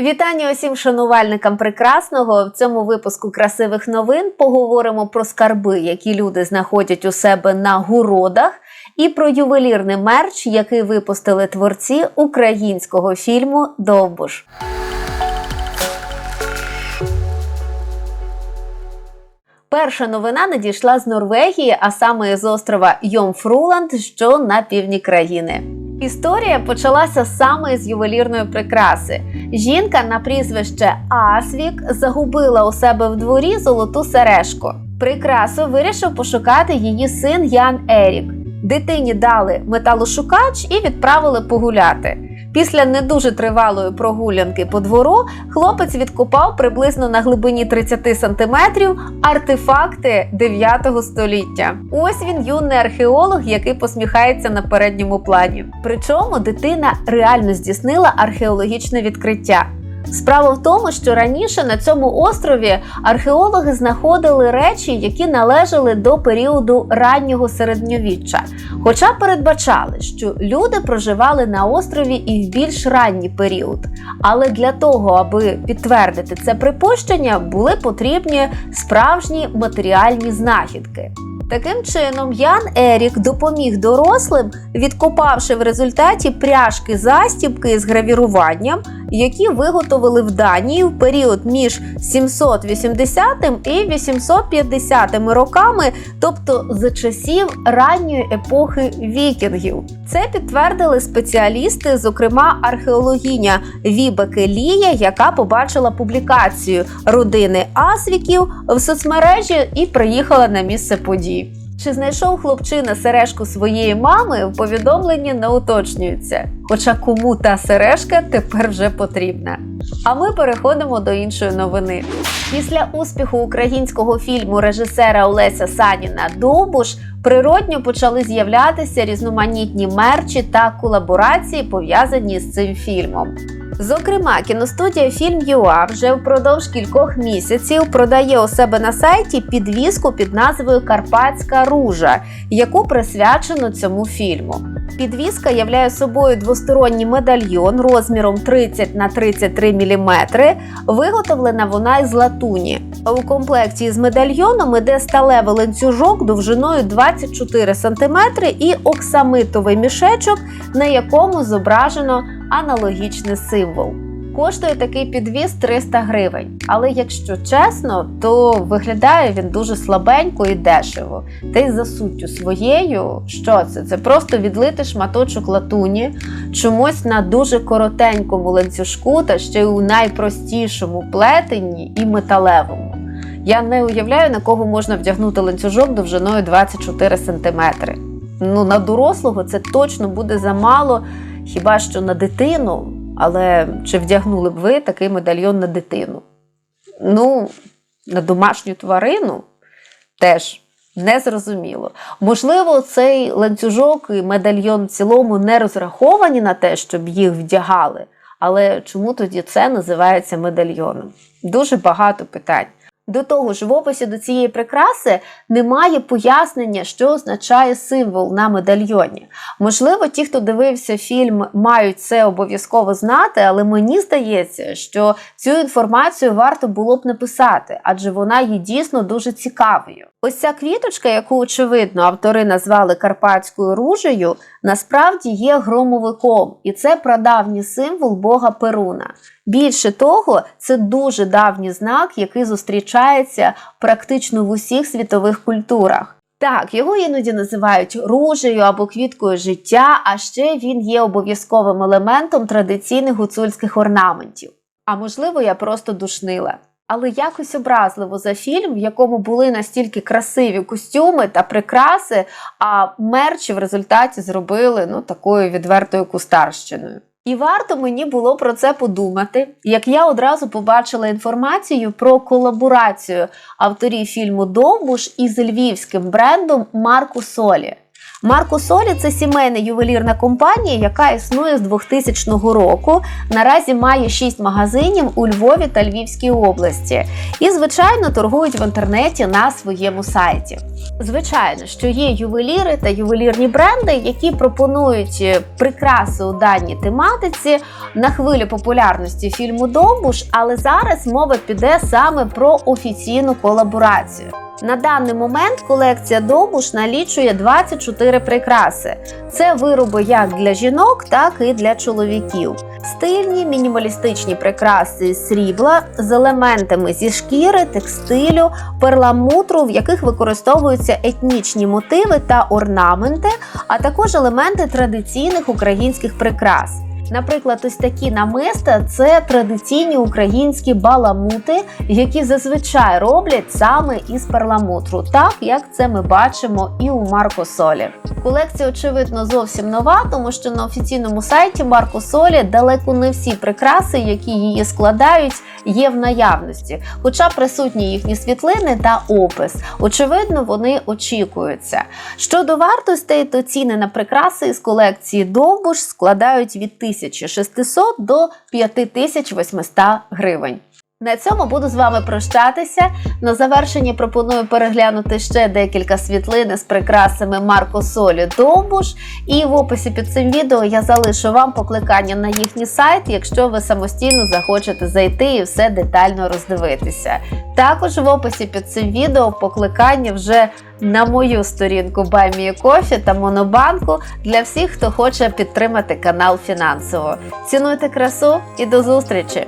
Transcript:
Вітання усім шанувальникам прекрасного. В цьому випуску красивих новин поговоримо про скарби, які люди знаходять у себе на городах, і про ювелірний мерч, який випустили творці українського фільму Довбуш. Перша новина надійшла з Норвегії, а саме з острова Йомфруланд, що на півдні країни. Історія почалася саме з ювелірної прикраси. Жінка на прізвище Асвік загубила у себе в дворі золоту сережку. Прикрасу вирішив пошукати її син Ян Ерік. Дитині дали металошукач і відправили погуляти. Після не дуже тривалої прогулянки по двору хлопець відкопав приблизно на глибині 30 сантиметрів артефакти 9 століття. Ось він юний археолог, який посміхається на передньому плані. Причому дитина реально здійснила археологічне відкриття. Справа в тому, що раніше на цьому острові археологи знаходили речі, які належали до періоду раннього середньовіччя, хоча передбачали, що люди проживали на острові і в більш ранній період. Але для того, аби підтвердити це припущення, були потрібні справжні матеріальні знахідки. Таким чином, Ян Ерік допоміг дорослим, відкопавши в результаті пряжки застібки з гравіруванням, які виготовили в Данії в період між 780 і 850 роками, тобто за часів ранньої епохи вікінгів. Це підтвердили спеціалісти, зокрема археологиня Вібеке Лія, яка побачила публікацію родини Асвіків в соцмережі і приїхала на місце подій. Чи знайшов хлопчина сережку своєї мами, в повідомленні не уточнюється. Хоча кому та сережка тепер вже потрібна. А ми переходимо до іншої новини. Після успіху українського фільму режисера Олеся Саніна Довбуш природньо почали з'являтися різноманітні мерчі та колаборації, пов'язані з цим фільмом. Зокрема, кіностудія Фільм.ЮА вже впродовж кількох місяців продає у себе на сайті підвіску під назвою Карпатська ружа, яку присвячено цьому фільму. Підвіска являє собою двосторонній медальйон розміром 30 на 33 мм. Виготовлена вона із латуні. У комплекті з медальйоном іде сталевий ланцюжок довжиною 24 см і оксамитовий мішечок, на якому зображено аналогічний символ. Коштує такий підвіз 300 гривень. Але якщо чесно, то виглядає він дуже слабенько і дешево. Та й за суттю своєю, що це? Це просто відлити шматочок латуні чомусь на дуже коротенькому ланцюжку та ще й у найпростішому плетенні і металевому. Я не уявляю, на кого можна вдягнути ланцюжок довжиною 24 см. Ну, на дорослого це точно буде замало, хіба що на дитину. Але чи вдягнули б ви такий медальйон на дитину? Ну, на домашню тварину теж незрозуміло. Можливо, цей ланцюжок і медальйон в цілому не розраховані на те, щоб їх вдягали. Але чому тоді це називається медальйоном? Дуже багато питань. До того ж, в описі до цієї прикраси немає пояснення, що означає символ на медальйоні. Можливо, ті, хто дивився фільм, мають це обов'язково знати, але мені здається, що цю інформацію варто було б написати, адже вона є дійсно дуже цікавою. Ось ця квіточка, яку очевидно автори назвали карпатською ружею, насправді є громовиком, і це прадавній символ бога Перуна. Більше того, це дуже давній знак, який зустрічається практично в усіх світових культурах. Так, його іноді називають ружею або квіткою життя, а ще він є обов'язковим елементом традиційних гуцульських орнаментів. А можливо, я просто душнила. Але якось образливо за фільм, в якому були настільки красиві костюми та прикраси, а мерч в результаті зробили ну, такою відвертою кустарщиною. І варто мені було про це подумати, як я одразу побачила інформацію про колаборацію авторів фільму Довбуш із львівським брендом Марку Солі. Марко Солі це сімейна ювелірна компанія, яка існує з 2000 року. Наразі має 6 магазинів у Львові та Львівській області. І, звичайно, торгують в інтернеті на своєму сайті. Звичайно, що є ювеліри та ювелірні бренди, які пропонують е, прикраси у даній тематиці на хвилі популярності фільму Довбуш, але зараз мова піде саме про офіційну колаборацію. На даний момент колекція Довбуш налічує 24 прикраси. Це вироби як для жінок, так і для чоловіків. Стильні мінімалістичні прикраси срібла з елементами зі шкіри, текстилю, перламутру, в яких використовуються етнічні мотиви та орнаменти, а також елементи традиційних українських прикрас. Наприклад, ось такі намиста це традиційні українські баламути, які зазвичай роблять саме із перламутру, так як це ми бачимо і у Марко Солі. Колекція, очевидно, зовсім нова, тому що на офіційному сайті Марко Солі далеко не всі прикраси, які її складають, є в наявності, хоча присутні їхні світлини та опис. Очевидно, вони очікуються. Щодо вартостей, то ціни на прикраси із колекції Довбуш складають від 1600 до 5800 гривень. На цьому буду з вами прощатися. На завершення пропоную переглянути ще декілька світлин з прикрасами Марко Солі Довбуш. І в описі під цим відео я залишу вам покликання на їхній сайт, якщо ви самостійно захочете зайти і все детально роздивитися. Також в описі під цим відео покликання вже на мою сторінку Coffee та Монобанку для всіх, хто хоче підтримати канал фінансово. Цінуйте красу і до зустрічі!